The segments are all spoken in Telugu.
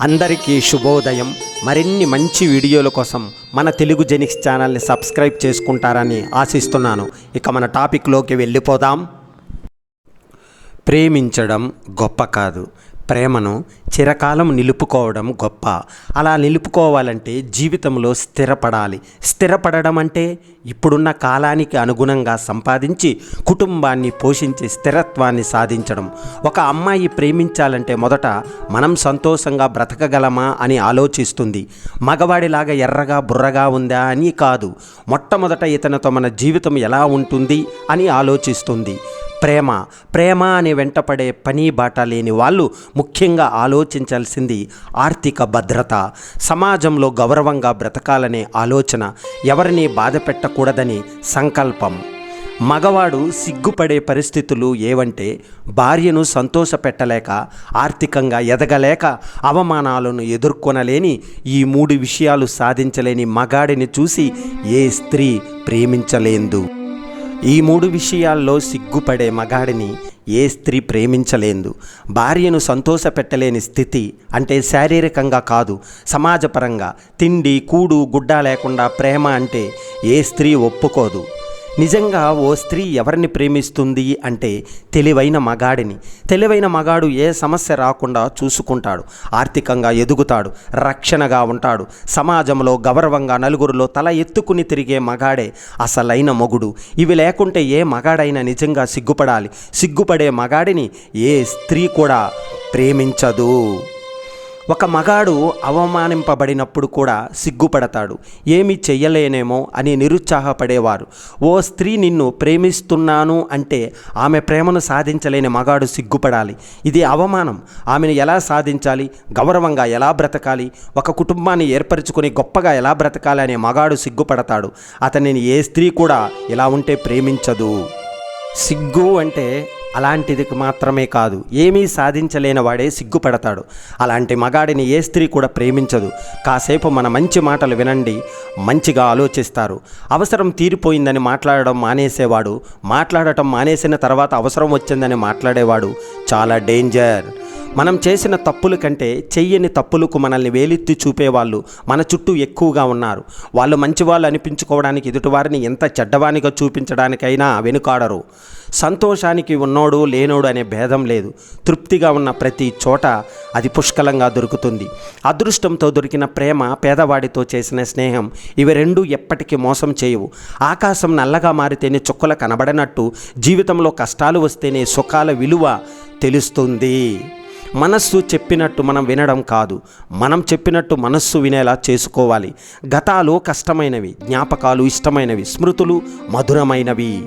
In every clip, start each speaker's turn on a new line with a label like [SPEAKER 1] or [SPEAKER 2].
[SPEAKER 1] అందరికీ శుభోదయం. మరిన్ని మంచి వీడియోల కోసం మన తెలుగు జెనిక్స్ ఛానల్ని సబ్స్క్రైబ్ చేసుకుంటారని ఆశిస్తున్నాను. ఇక మన టాపిక్లోకి వెళ్ళిపోదాం. ప్రేమించడం గొప్ప కాదు. ప్రేమను చిరకాలం నిలుపుకోవడం గొప్ప. అలా నిలుపుకోవాలంటే జీవితంలో స్థిరపడాలి. స్థిరపడడం అంటే ఇప్పుడున్న కాలానికి అనుగుణంగా సంపాదించి కుటుంబాన్ని పోషించి స్థిరత్వాన్ని సాధించడం. ఒక అమ్మాయి ప్రేమించాలంటే మొదట మనం సంతోషంగా బ్రతకగలమా అని ఆలోచిస్తుంది. మగవాడిలాగా ఎర్రగా బుర్రగా ఉందా అని కాదు. మొట్టమొదట ఇతనితో మన జీవితం ఎలా ఉంటుంది అని ఆలోచిస్తుంది. ప్రేమ. ప్రేమ అని వెంటపడే పని బాట లేని వాళ్ళు ముఖ్యంగా ఆలోచించాల్సింది ఆర్థిక భద్రత. సమాజంలో గౌరవంగా బ్రతకాలనే ఆలోచన ఎవరిని బాధ పెట్టకూడదని సంకల్పం. మగవాడు సిగ్గుపడే పరిస్థితులు ఏవంటే భార్యను సంతోషపెట్టలేక ఆర్థికంగా ఎదగలేక అవమానాలను ఎదుర్కొనలేని ఈ మూడు విషయాలు సాధించలేని మగాడిని చూసి ఏ స్త్రీ ప్రేమించలేందు. ఈ మూడు విషయాల్లో సిగ్గుపడే మగాడిని ఏ స్త్రీ ప్రేమించలేదు. భార్యను సంతోషపెట్టలేని స్థితి అంటే శారీరకంగా కాదు సమాజపరంగా. తిండి కూడు గుడ్డ లేకుండా ప్రేమ అంటే ఏ స్త్రీ ఒప్పుకోదు. నిజంగా ఓ స్త్రీ ఎవరిని ప్రేమిస్తుంది అంటే తెలివైన మగాడిని. తెలివైన మగాడు ఏ సమస్య రాకుండా చూసుకుంటాడు. ఆర్థికంగా ఎదుగుతాడు. రక్షణగా ఉంటాడు. సమాజంలో గౌరవంగా నలుగురిలో తల ఎత్తుకుని తిరిగే మగాడే అసలైన మొగుడు. ఇవి లేకుంటే ఏ మగాడైనా నిజంగా సిగ్గుపడాలి. సిగ్గుపడే మగాడిని ఏ స్త్రీ కూడా ప్రేమించదు. ఒక మగాడు అవమానింపబడినప్పుడు కూడా సిగ్గుపడతాడు. ఏమి చెయ్యలేనేమో అని నిరుత్సాహపడేవారు. ఓ స్త్రీ నిన్ను ప్రేమిస్తున్నాను అంటే ఆమె ప్రేమను సాధించలేని మగాడు సిగ్గుపడాలి. ఇది అవమానం. ఆమెను ఎలా సాధించాలి? గౌరవంగా ఎలా బ్రతకాలి? ఒక కుటుంబాన్ని ఏర్పరచుకొని గొప్పగా ఎలా బ్రతకాలి అనే మగాడు సిగ్గుపడతాడు. అతనిని ఏ స్త్రీ కూడా ఇలా ఉంటే ప్రేమించదు. సిగ్గు అంటే అలాంటిది మాత్రమే కాదు ఏమీ సాధించలేని వాడే సిగ్గుపడతాడు. అలాంటి మగాడిని ఏ స్త్రీ కూడా ప్రేమించదు. కాసేపు మన మంచి మాటలు వినండి మంచిగా ఆలోచిస్తారు. అవసరం తీరిపోయిందని మాట్లాడడం మానేసేవాడు మాట్లాడటం మానేసిన తర్వాత అవసరం వచ్చిందని మాట్లాడేవాడు చాలా డేంజర్. మనం చేసిన తప్పుల కంటే చెయ్యని తప్పులకు మనల్ని వేలెత్తి చూపేవాళ్ళు మన చుట్టూ ఎక్కువగా ఉన్నారు. వాళ్ళు మంచివాళ్ళు అనిపించుకోవడానికి ఎదుటివారిని ఎంత చెడ్డవానిగా చూపించడానికైనా వెనుకాడరు. సంతోషానికి ఉన్నోడు లేనోడు అనే భేదం లేదు. తృప్తిగా ఉన్న ప్రతి చోట అది పుష్కలంగా దొరుకుతుంది. అదృష్టంతో దొరికిన ప్రేమ పేదవాడితో చేసిన స్నేహం ఇవి రెండు ఎప్పటికీ మోసం చేయవు. ఆకాశం నల్లగా మారితేనే చుక్కలు కనబడనట్టు జీవితంలో కష్టాలు వస్తేనే సుఖాల విలువ తెలుస్తుంది. మనస్సు చెప్పినట్టు మనం వినడం కాదు. మనం చెప్పినట్టు మనస్సు వినేలా చేసుకోవాలి. గతాలు కష్టమైనవి జ్ఞాపకాలు ఇష్టమైనవి స్మృతులు మధురమైనవి.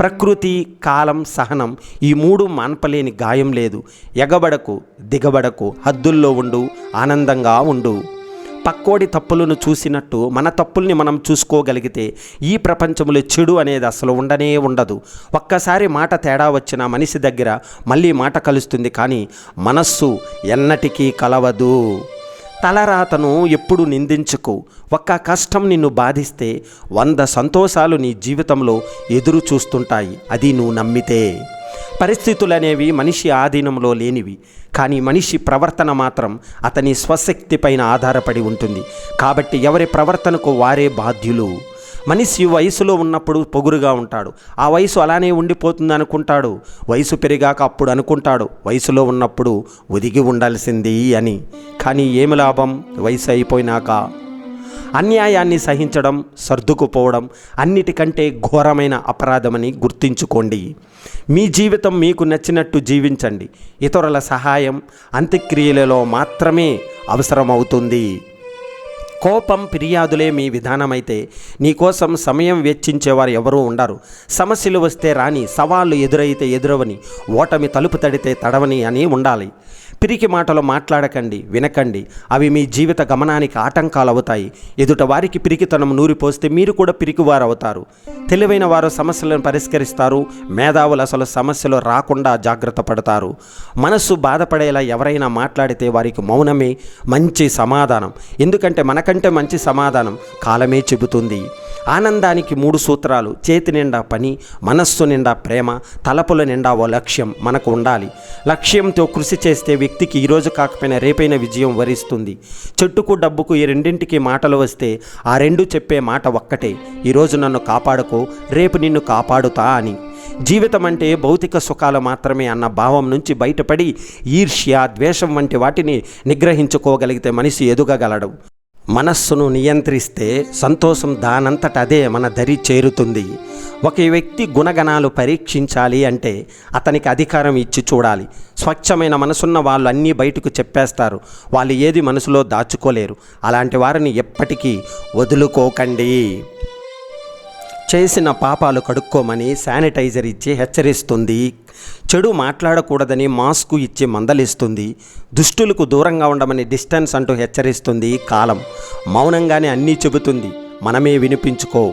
[SPEAKER 1] ప్రకృతి కాలం సహనం ఈ మూడు మాన్పలేని గాయం లేదు. ఎగబడకు దిగబడకు హద్దుల్లో ఉండు ఆనందంగా ఉండు. పక్కోడి తప్పులను చూసినట్టు మన తప్పుల్ని మనం చూసుకోగలిగితే ఈ ప్రపంచంలో చెడు అనేది అసలు ఉండనే ఉండదు. ఒక్కసారి మాట తేడా వచ్చిన మనిషి దగ్గర మళ్ళీ మాట కలుస్తుంది కానీ మనస్సు ఎన్నటికీ కలవదు. తలరాతను ఎప్పుడు నిందించుకో. ఒక్క కష్టం నిన్ను బాధిస్తే వంద సంతోషాలు నీ జీవితంలో ఎదురు చూస్తుంటాయి అది నువ్వు నమ్మితే. పరిస్థితులు అనేవి మనిషి ఆధీనంలో లేనివి. కానీ మనిషి ప్రవర్తన మాత్రం అతని స్వశక్తి పైన ఆధారపడి ఉంటుంది. కాబట్టి ఎవరి ప్రవర్తనకు వారే బాధ్యులు. మనిషి వయసులో ఉన్నప్పుడు పొగురుగా ఉంటాడు. ఆ వయసు అలానే ఉండిపోతుంది అనుకుంటాడు. వయసు పెరిగాక అప్పుడు అనుకుంటాడు. వయసులో ఉన్నప్పుడు ఒదిగి ఉండాల్సింది అని. కానీ ఏమి లాభం? వయసు అయిపోయినాక. అన్యాయాన్ని సహించడం సర్దుకుపోవడం అన్నిటికంటే ఘోరమైన అపరాధమని గుర్తుంచుకోండి. మీ జీవితం మీకు నచ్చినట్టు జీవించండి. ఇతరుల సహాయం అంత్యక్రియలలో మాత్రమే అవసరమవుతుంది. కోపం ఫిర్యాదులే మీ విధానమైతే నీకోసం సమయం వెచ్చించేవారు ఎవరూ ఉండరు. సమస్యలు వస్తే రాని సవాళ్ళు ఎదురైతే ఎదురవని ఓటమి తలుపు తడితే తడవని అని ఉండాలి. పిరికి మాటలు మాట్లాడకండి వినకండి. అవి మీ జీవిత గమనానికి ఆటంకాలు అవుతాయి ఎదుట వారికి పిరికితనం నూరిపోస్తే మీరు కూడా పిరికివారు అవుతారు తెలివైన వారు సమస్యలను పరిష్కరిస్తారు. మేధావులు అసలు సమస్యలు రాకుండా జాగ్రత్త పడతారు. మనస్సు బాధపడేలా ఎవరైనా మాట్లాడితే వారికి మౌనమే మంచి సమాధానం. ఎందుకంటే మనకంటే మంచి సమాధానం కాలమే చెబుతుంది. ఆనందానికి మూడు సూత్రాలు. చేతి నిండా పని మనస్సు నిండా ప్రేమ తలపుల నిండా ఓ లక్ష్యం మనకు ఉండాలి. లక్ష్యంతో కృషి చేస్తే వ్యక్తికి ఈరోజు కాకపోయినా రేపైన విజయం వరిస్తుంది. చెట్టుకు డబ్బుకు ఈ రెండింటికి మాటలు వస్తే ఆ రెండు చెప్పే మాట ఒక్కటే. ఈరోజు నన్ను కాపాడుకో రేపు నిన్ను కాపాడుతా అని. జీవితం అంటే భౌతిక సుఖాలు మాత్రమే అన్న భావం నుంచి బయటపడి ఈర్ష్య ద్వేషం వంటి వాటిని నిగ్రహించుకోగలిగితే మనిషి ఎదుగగలడు. మనస్సును నియంత్రిస్తే సంతోషం దానంతట అదే మన దరి చేరుతుంది. ఒక వ్యక్తి గుణగణాలు పరీక్షించాలి అంటే అతనికి అధికారం ఇచ్చి చూడాలి. స్వచ్ఛమైన మనసున్న వాళ్ళు అన్నీ బయటకు చెప్పేస్తారు. వాళ్ళు ఏది మనసులో దాచుకోలేరు. అలాంటి వారిని ఎప్పటికీ వదులుకోకండి. చేసిన పాపాలు కడుక్కోమని శానిటైజర్ ఇచ్చి హెచ్చరిస్తుంది. చెడు మాట్లాడకూడదని మాస్కు ఇచ్చి మందలిస్తుంది. దుష్టులకు దూరంగా ఉండమని డిస్టెన్స్ అంటూ హెచ్చరిస్తుంది కాలం. మౌనంగానే అన్నీ చెబుతుంది. మనమే వినిపించుకో.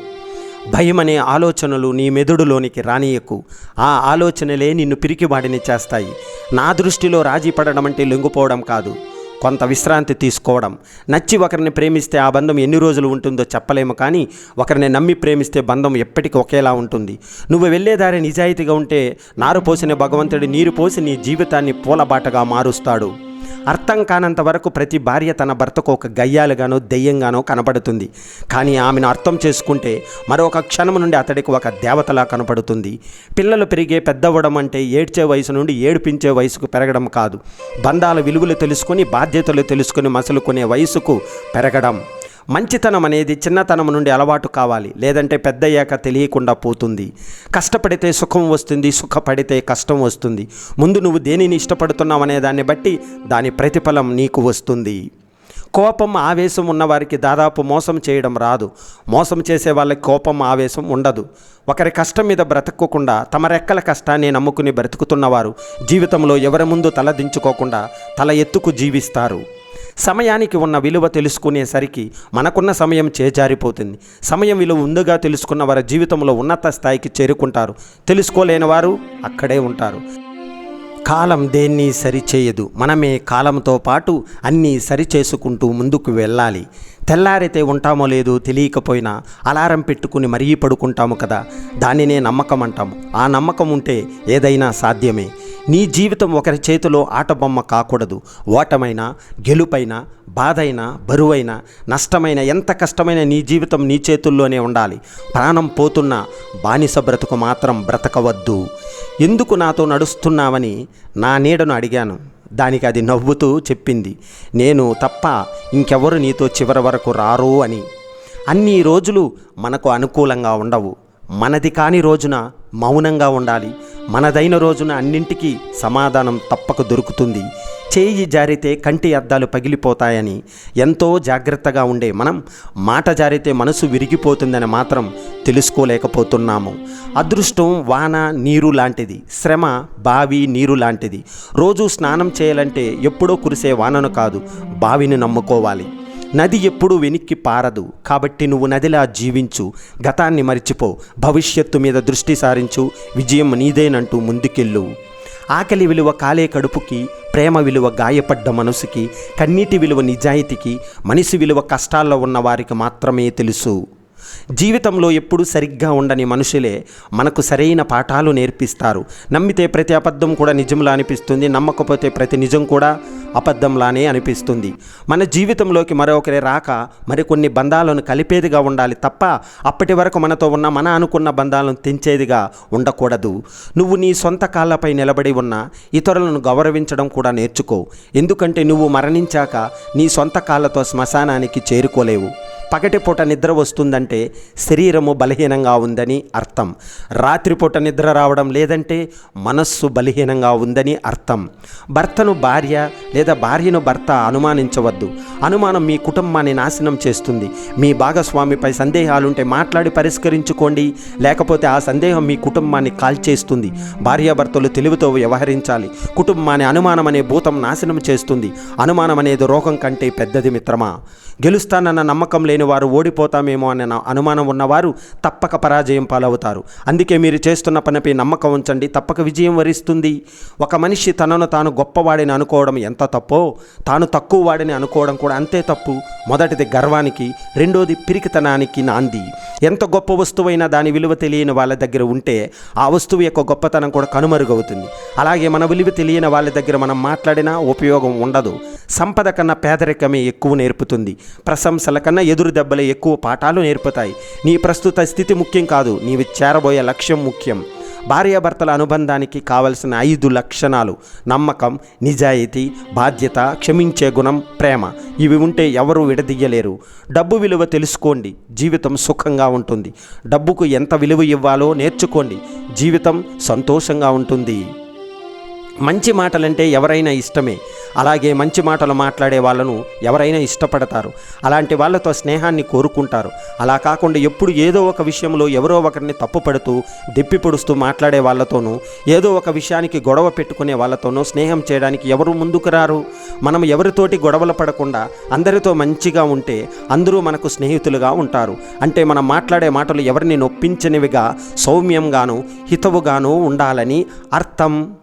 [SPEAKER 1] భయమనే ఆలోచనలు నీ మెదడులోనికి రానియకు. ఆ ఆలోచనలే నిన్ను పిరికివాడిని చేస్తాయి. నా దృష్టిలో రాజీ పడడం అంటే లొంగిపోవడం కాదు. కొంత విశ్రాంతి తీసుకోవడం. నచ్చి ఒకరిని ప్రేమిస్తే ఆ బంధం ఎన్ని రోజులు ఉంటుందో చెప్పలేము కానీ ఒకరిని నమ్మి ప్రేమిస్తే బంధం ఎప్పటికీ ఒకేలా ఉంటుంది. నువ్వు వెళ్ళేదారి నిజాయితీగా ఉంటే నారు పోసిన భగవంతుడు నీరు పోసి నీ జీవితాన్ని పూలబాటగా మారుస్తాడు. అర్థం కానంత వరకు ప్రతి భార్య తన భర్తకు ఒక గయ్యాలుగానో దెయ్యంగానో కనపడుతుంది కానీ ఆమెను అర్థం చేసుకుంటే మరొక క్షణం నుండి అతడికి ఒక దేవతలా కనపడుతుంది. పిల్లలు పెరిగే పెద్దవ్వడం అంటే ఏడ్చే వయసు నుండి ఏడిపించే వయసుకు పెరగడం కాదు. బంధాల విలువలు తెలుసుకొని బాధ్యతలు తెలుసుకొని మసలుకునే వయసుకు పెరగడం. మంచితనం అనేది చిన్నతనం నుండి అలవాటు కావాలి. లేదంటే పెద్దయ్యాక తెలియకుండా పోతుంది. కష్టపడితే సుఖం వస్తుంది సుఖపడితే కష్టం వస్తుంది. ముందు నువ్వు దేనిని ఇష్టపడుతున్నావు అనే దాన్ని బట్టి దాని ప్రతిఫలం నీకు వస్తుంది. కోపం ఆవేశం ఉన్నవారికి దాదాపు మోసం చేయడం రాదు. మోసం చేసే వాళ్ళకి కోపం ఆవేశం ఉండదు. ఒకరి కష్టం మీద బ్రతకకుండా తమ రెక్కల కష్టాన్ని నమ్ముకుని బ్రతుకుతున్నవారు జీవితంలో ఎవరి ముందు తల దించుకోకుండా తల ఎత్తుకు జీవిస్తారు. సమయానికి ఉన్న విలువ తెలుసుకునేసరికి మనకున్న సమయం చేజారిపోతుంది. సమయం విలువ ముందుగా తెలుసుకున్న వారి జీవితంలో ఉన్నత స్థాయికి చేరుకుంటారు. తెలుసుకోలేని వారు అక్కడే ఉంటారు. కాలం దేన్ని సరిచేయదు. మనమే కాలంతో పాటు అన్నీ సరిచేసుకుంటూ ముందుకు వెళ్ళాలి. తెల్లారితే ఉంటామో లేదో తెలియకపోయినా అలారం పెట్టుకుని మరీ పడుకుంటాము కదా. దానినే నమ్మకం అంటాము ఆ నమ్మకం ఉంటే ఏదైనా సాధ్యమే. నీ జీవితం ఒకరి చేతిలో ఆటబొమ్మ కాకూడదు. ఓటమైనా గెలుపైన బాధైనా బరువైన నష్టమైన ఎంత కష్టమైన నీ జీవితం నీ చేతుల్లోనే ఉండాలి. ప్రాణం పోతున్న బానిస బ్రతుకు మాత్రం బ్రతకవద్దు. ఎందుకు నాతో నడుస్తున్నావని నా నీడను అడిగాను. దానికి అది నవ్వుతూ చెప్పింది. నేను తప్ప ఇంకెవరు నీతో చివరి వరకు రారు అని. అన్ని రోజులు మనకు అనుకూలంగా ఉండవు. మనది కాని రోజున మౌనంగా ఉండాలి. మనదైన రోజున అన్నింటికీ సమాధానం తప్పక దొరుకుతుంది. చేయి జారితే కంటి అద్దాలు పగిలిపోతాయని ఎంతో జాగ్రత్తగా ఉండే మనం మాట జారితే మనసు విరిగిపోతుందని మాత్రం తెలుసుకోలేకపోతున్నాము. అదృష్టం వాన నీరు లాంటిది. శ్రమ బావి నీరు లాంటిది. రోజు స్నానం చేయాలంటే ఎప్పుడో కురిసే వానను కాదు బావిని నమ్ముకోవాలి. నది ఎప్పుడూ వెనక్కి పారదు. కాబట్టి నువ్వు నదిలా జీవించు. గతాన్ని మరిచిపో. భవిష్యత్తు మీద దృష్టి సారించు. విజయం నీదేనంటూ ముందుకెళ్ళు. ఆకలి విలువ కాలే కడుపుకి ప్రేమ విలువ గాయపడ్డ మనసుకి కన్నీటి విలువ నిజాయితీకి మనిషి విలువ కష్టాల్లో ఉన్న వారికి మాత్రమే తెలుసు. జీవితంలో ఎప్పుడు సరిగ్గా ఉండని మనుషులే మనకు సరైన పాఠాలు నేర్పిస్తారు. నమ్మితే ప్రతి అబద్ధం కూడా నిజంలా అనిపిస్తుంది నమ్మకపోతే ప్రతి నిజం కూడా అబద్ధంలానే అనిపిస్తుంది. మన జీవితంలోకి మరొకరి రాక మరికొన్ని బంధాలను కలిపేదిగా ఉండాలి తప్ప అప్పటి వరకు మనతో ఉన్న మన అనుకున్న బంధాలను తెంచేదిగా ఉండకూడదు. నువ్వు నీ సొంత కాళ్ళపై నిలబడి ఉన్న ఇతరులను గౌరవించడం కూడా నేర్చుకో. ఎందుకంటే నువ్వు మరణించాక నీ సొంత కాళ్ళతో శ్మశానానికి చేరుకోలేవు. పగటిపూట నిద్ర వస్తుందంటే శరీరము బలహీనంగా ఉందని అర్థం. రాత్రిపూట నిద్ర రావడం లేదంటే మనస్సు బలహీనంగా ఉందని అర్థం. భర్తను భార్య లేదా భార్యను భర్త అనుమానించవద్దు. అనుమానం మీ కుటుంబాన్ని నాశనం చేస్తుంది. మీ భాగస్వామిపై సందేహాలుంటే మాట్లాడి పరిష్కరించుకోండి. లేకపోతే ఆ సందేహం మీ కుటుంబాన్ని కాల్చేస్తుంది. భార్యాభర్తలు తెలివితో వ్యవహరించాలి. కుటుంబాన్ని అనుమానం అనే భూతం నాశనం చేస్తుంది. అనుమానం అనేది రోగం కంటే పెద్దది మిత్రమా? గెలుస్తానన్న నమ్మకం లేని వారు ఓడిపోతామేమో అనే అనుమానం ఉన్నవారు తప్పక పరాజయం పాలవుతారు. అందుకే మీరు చేస్తున్న పనిపై నమ్మకం ఉంచండి. తప్పక విజయం వరిస్తుంది. ఒక మనిషి తనను తాను గొప్పవాడిని అనుకోవడం ఎంత ఎంత తప్పో? తాను తక్కువ వాడిని అనుకోవడం కూడా అంతే తప్పు. మొదటిది గర్వానికి రెండోది పిరికితనానికి నాంది. ఎంత గొప్ప వస్తువైనా దాని విలువ తెలియని వాళ్ళ దగ్గర ఉంటే ఆ వస్తువు యొక్క గొప్పతనం కూడా కనుమరుగవుతుంది. అలాగే మన విలువ తెలియని వాళ్ళ దగ్గర మనం మాట్లాడినా ఉపయోగం ఉండదు. సంపద కన్నా పేదరికమే ఎక్కువ నేర్పుతుంది. ప్రశంసల కన్నా ఎదురు దెబ్బలే ఎక్కువ పాఠాలు నేర్పుతాయి. నీ ప్రస్తుత స్థితి ముఖ్యం కాదు. నీవి చేరబోయే లక్ష్యం ముఖ్యం. భార్యాభర్తల అనుబంధానికి కావలసిన ఐదు లక్షణాలు. నమ్మకం నిజాయితీ బాధ్యత క్షమించే గుణం ప్రేమ. ఇవి ఉంటే ఎవరూ విడదీయలేరు. డబ్బు విలువ తెలుసుకోండి. జీవితం సుఖంగా ఉంటుంది. డబ్బుకు ఎంత విలువ ఇవ్వాలో నేర్చుకోండి. జీవితం సంతోషంగా ఉంటుంది. మంచి మాటలంటే ఎవరైనా ఇష్టమే. అలాగే మంచి మాటలు మాట్లాడే వాళ్ళను ఎవరైనా ఇష్టపడతారు. అలాంటి వాళ్ళతో స్నేహాన్ని కోరుకుంటారు. అలా కాకుండా ఎప్పుడు ఏదో ఒక విషయంలో ఎవరో ఒకరిని తప్పుపడుతూ దెప్పి పొడుస్తూ మాట్లాడే వాళ్ళతోనూ ఏదో ఒక విషయానికి గొడవ పెట్టుకునే వాళ్ళతోనూ స్నేహం చేయడానికి ఎవరు ముందుకు రారు? మనం ఎవరితోటి గొడవలు పడకుండా అందరితో మంచిగా ఉంటే అందరూ మనకు స్నేహితులుగా ఉంటారు. అంటే మనం మాట్లాడే మాటలు ఎవరిని నొప్పించనివిగా సౌమ్యంగాను హితవుగాను ఉండాలని అర్థం.